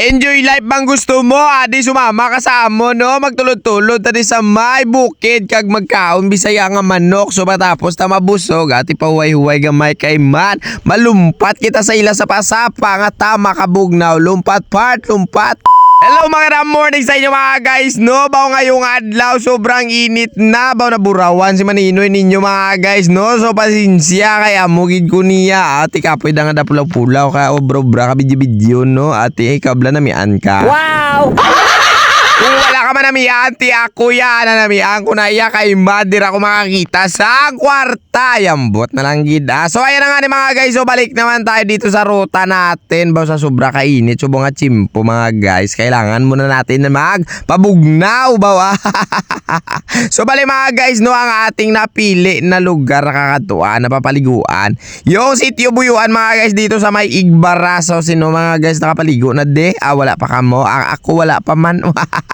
Enjoy life bang gusto mo? Adi sumama ka sa no? Magtulod-tulod tadi sa may bukid kag magkaon bisaya nga manok so matapos ta mabusog ati pahuway-huway gamay kay man. Malumpat kita sa ila sa pasapa nga tama kabugnaw lumpat part lumpat. Hello mga ram morning sa inyo mga guys. No Baw ngayong adlaw. Sobrang init na. Baw na burawan si Maninoy ninyo mga guys. No So pasensya kay amugid ko niya. Ate kapoy da nga da pulaw-pulaw ka obra-obra ka bidyo-bidyo no? Ate kabla na mian ka Wow! Kung wala ka man namian, ti ako yan na namian ko na iya kay Madir ako makakita sa kwarta. Yambot na lang gida. So ayan na nga ni mga guys. So balik naman tayo dito sa ruta natin. Baw sa sobra kainit. So mga chimpo mga guys. Kailangan muna natin na magpabugnaw bawa. so bali mga guys no ang ating napili na lugar kakatuan napapaliguan. Yung sitio buyuan mga guys dito sa may Igbara. So sino mga guys nakapaligo na de? Ah wala pa kamo. Ang ako wala pa man.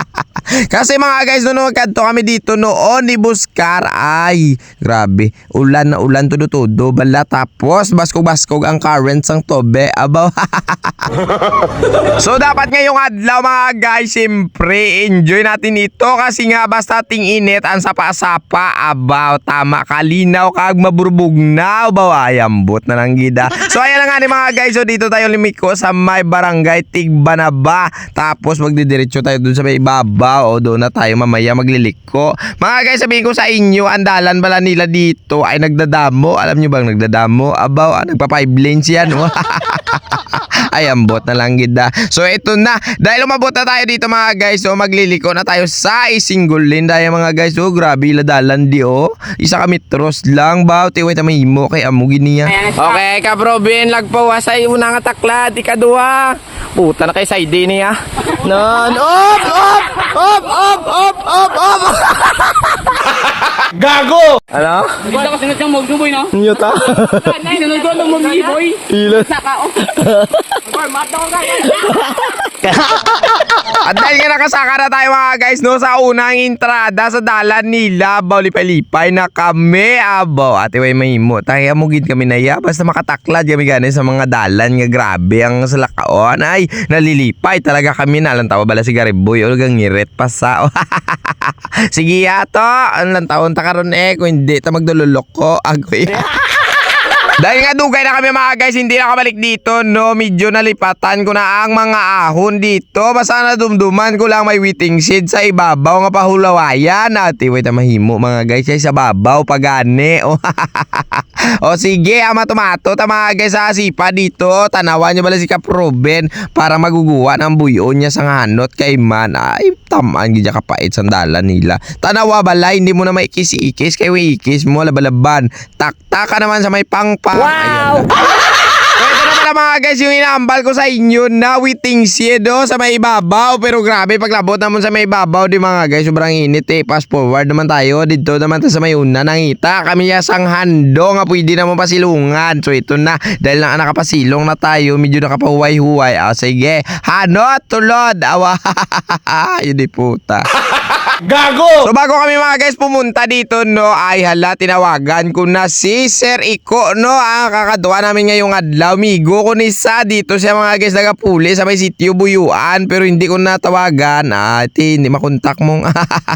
Kasi mga guys, noon nagkanto kami dito noon ni Buskar. Ay, grabe. Ulan na ulan tudo-tudo. Bala tapos baskog-baskog ang currents ang tobe. Abaw. so dapat ngayong adlaw mga guys, siyempre enjoy natin ito kasi nga basta ting init ang sapa-sapa. Abaw, tama kalinaw kag maburbugnaw. Baw, ayambot na lang gida. So ayan na nga ni mga guys, so dito tayo limiko sa may barangay Tigbanaba. Tapos magdidiretso tayo dun sa may ibabaw o doon na tayo mamaya magliliko. Mga guys, sabihin ko sa inyo, ang dalan bala nila dito ay nagdadamo. Alam nyo bang nagdadamo? Abaw, ah, nagpa 5 lanes yan. ay, ambot na lang gida. So, ito na. Dahil umabot na tayo dito mga guys, so magliliko na tayo sa single lane. Dahil mga guys, oh, grabe, ladalan di, oh. Isa kami tros lang, baw. Tiway tamay mo kay amugin niya. Okay, ka bro, Ben, lagpawa sa iyo na nga taklad, ikaduha. Puta na kay side niya. Nan, op, op, op, op, op, op, op. Gago! Ano? Basta ko sinat kang magduboy, no? Nyota. Ay, sinunod ko ng mag-boy. Ilan. Saka, oh. At dahil nga nakasaka na tayo mga guys no sa unang entrada sa dalan nila Baulipay-lipay na kami abaw ate way mahimo tayo mugid kami na ya basta makataklad kami gani sa mga dalan nga grabe ang salakaon. Ay nalilipay. Talaga kami na. Lang tawa bala si Gariboy o gang ngirit pa sa sige yato ang lang taon ta karon eh. Kung hindi ta magdululok ko agoy dahil nga dugay na kami mga guys, hindi na kabalik dito, no? Medyo nalipatan ko na ang mga ahon dito. Basta na dumduman ko lang may waiting shed sa ibabaw nga pahulawayan. Ati, wait na mahimo mga guys, ay sa babaw pagani. O, o sige, ama tumato, ta mga guys sa sipa dito. Tanawan nyo bala si Kaproben para maguguwa ng buyo niya sa hanot kay man. Ay, tamaan gidya kapait sandalan nila. Tanawa bala, hindi mo na maikis-ikis kay ikis mo labalaban. Takta ka naman sa may pangpang. Wow! Na pala mga guys yung inaambal ko sa inyo na waiting shed oh, sa may ibabaw. Pero grabe paglabot naman sa may ibabaw di mga guys sobrang init eh. Fast forward naman tayo dito naman sa may una nangita. Kami yasang hando nga pwede naman pasilungan. So ito na dahil na nakapasilong na tayo medyo nakapahuway-huway. Ah, sige. Hanot tulod. Awa. Yun di puta. Gago! So bago kami mga guys pumunta dito no ay hala tinawagan ko na si Sir Iko no ang kakatuwa namin ngayong adlaw migo ko ni sa dito siya mga guys nagapuli sa may sitio Buyuan pero hindi ko natawagan. Ah ti hindi makontak mong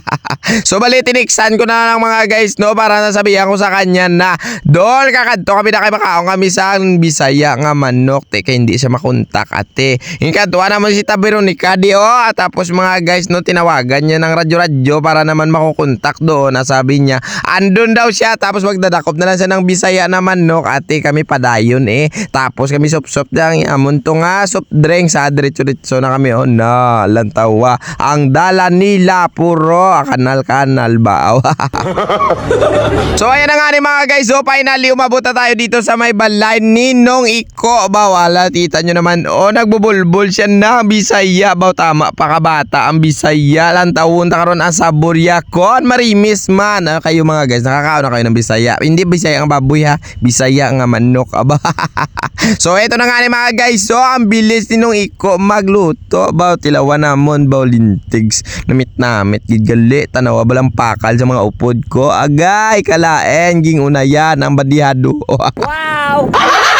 so bali tiniksan ko na lang mga guys no para nasabihan ko sa kanya na dol kakadto kami na kay makaon kami sa Bisaya nga manok. Te kay hindi siya makontak ate. Yung katuwa naman si Taberonica di oh. At tapos mga guys no tinawagan niya ng radyo-radyo para naman makukontak doon. Na sabi niya andun daw siya. Tapos magdadakop na lang siya ng Bisaya na manok. Ate kami padayon eh. Tapos kami sop-sop lang amon to nga soft drink sa diretso-diretso na kami oh na lantawa ang dala nila puro kanal-kanal ba So ayan na nga ni mga guys, so finally umabot tayo dito sa may balay ni Nong Iko. Bawala, tita nyo naman, oh nagbubulbul siya na Bisaya. Baw tama, pakabata ang Bisaya. Lang taon ta karon ang saborya kon marimis man. Ah, kayo mga guys, nakakaon na kayo ng Bisaya. Hindi Bisaya ang baboy ha, Bisaya nga manok. Aba. so eto na nga ni mga guys, so ang bilis ni Nong Iko magluto. Baw tilawan namon, baw lintigs. Namit namit, gigali, tanawa balang pakal sa mga upod ko. Agay, kalaen, ging unayan, ang badihado. Wow!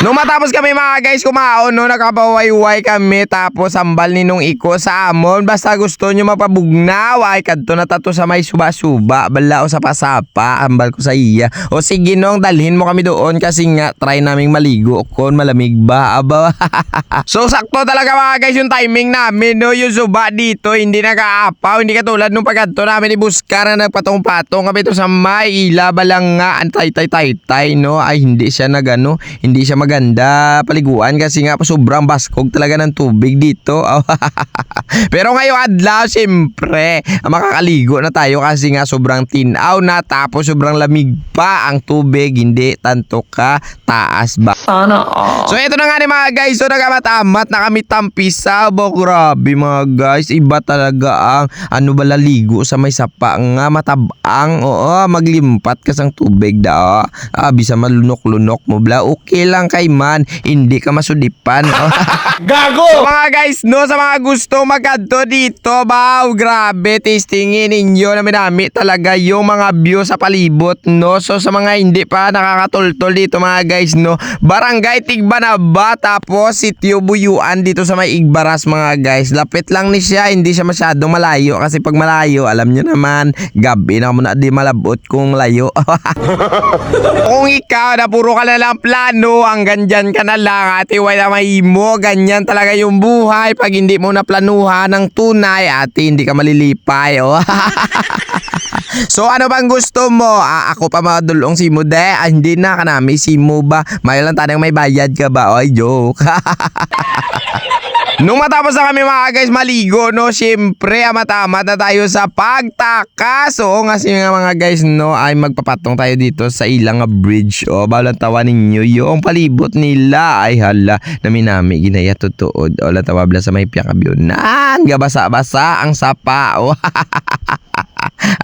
Nung matapos kami mga guys kumaon no, nakabawayway kami tapos ambal ni nung iko sa amon. Basta gusto nyo mapabugnaw ay kadto na tato sa may suba-suba. Bala o sa pasapa, ambal ko sa iya. O sige nung dalhin mo kami doon kasi nga try naming maligo kon malamig ba aba. so sakto talaga mga guys yung timing namin no. Yung suba dito hindi nakaapaw. Hindi katulad nung pagkadto namin ibuskar na nagpatong-patong kami to sa may ila balang nga antay tay tay tay no ay hindi siya nagano hindi siya maganda paliguan kasi nga sobrang baskog talaga ng tubig dito pero ngayong adlaw siyempre makakaligo na tayo kasi nga sobrang tinaw na tapos sobrang lamig pa ang tubig hindi tanto ka taas ba Sana all. So ito na nga ni mga guys, so nagama't-amat na kami tampisa. Bo, grabe mga guys, iba talaga ang ano ba laligo sa may sapa nga matabang. Oo, maglimpat ka sang tubig da. Ah, bisa malunok-lunok mo bla. Okay lang kay man, hindi ka masudipan. Oh. Gago! So mga guys, no, sa mga gusto magkanto dito, wow, grabe, tastingin ninyo na minami talaga yung mga view sa palibot, no? So sa mga hindi pa nakakatultol dito mga guys, no, Barangay Tigbanaba, tapos Sitio Buyuan dito sa may Igbaras mga guys. Lapit lang ni siya, hindi siya masyadong malayo kasi pag malayo, alam nyo naman, gabi na mo na di malabot kung layo. Kung ikaw na puro ka na lang plano, hanggang dyan ka na lang ate, wala mahimo, ganyan talaga yung buhay. Pag hindi mo na planuhan ng tunay, ate, hindi ka malilipay. Oh. so ano bang gusto mo? Ah, ako pa madulong si mo de. Ah, hindi na kanami si mo ba? May lang tanong may bayad ka ba? Oy, joke. Nung matapos na kami mga guys maligo, no, syempre amatamat na tayo sa pagtakas. Oo, kasi nga mga guys, no, ay magpapatong tayo dito sa ilang bridge. O, balang tawa ninyo, yung palibot nila ay hala, naminami, ginaya totoo. O, lang tawa bla sa may piyakabyonan, gabasa-basa ang sapa. O,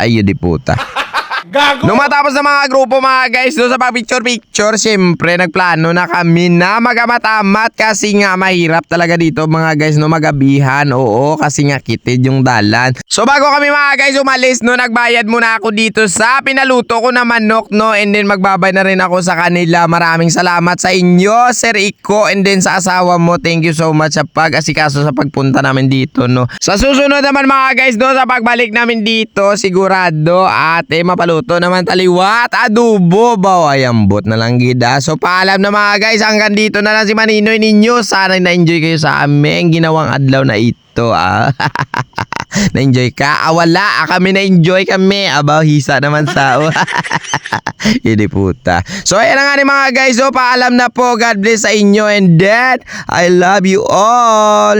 ay, di puta. Gago! Nung matapos na mga grupo mga guys doon sa picture-picture, syempre nagplano na kami na magama't-amat kasi nga mahirap talaga dito mga guys no magabihan. Oo, kasi nga kitid yung dalan. So bago kami mga guys umalis no, nagbayad muna ako dito sa pinaluto ko na manok no and then magbabay na rin ako sa kanila. Maraming salamat sa inyo, Sir Iko and then sa asawa mo. Thank you so much sa pag-asikaso sa pagpunta namin dito no. Sa susunod naman mga guys no, sa pagbalik namin dito, sigurado ate mapaluto naman taliwat, adobo, bawayambot na lang gida. So paalam na mga guys, hanggang dito na lang si Maninoy ninyo. Sana na-enjoy kayo sa aming ginawang adlaw na ito. Ah. na-enjoy ka? Ah, wala. Ah, kami na-enjoy kami. Abaw, hisa naman sa... Hindi puta. So, ayan nga ni mga guys. So, paalam na po. God bless sa inyo. And then, I love you all.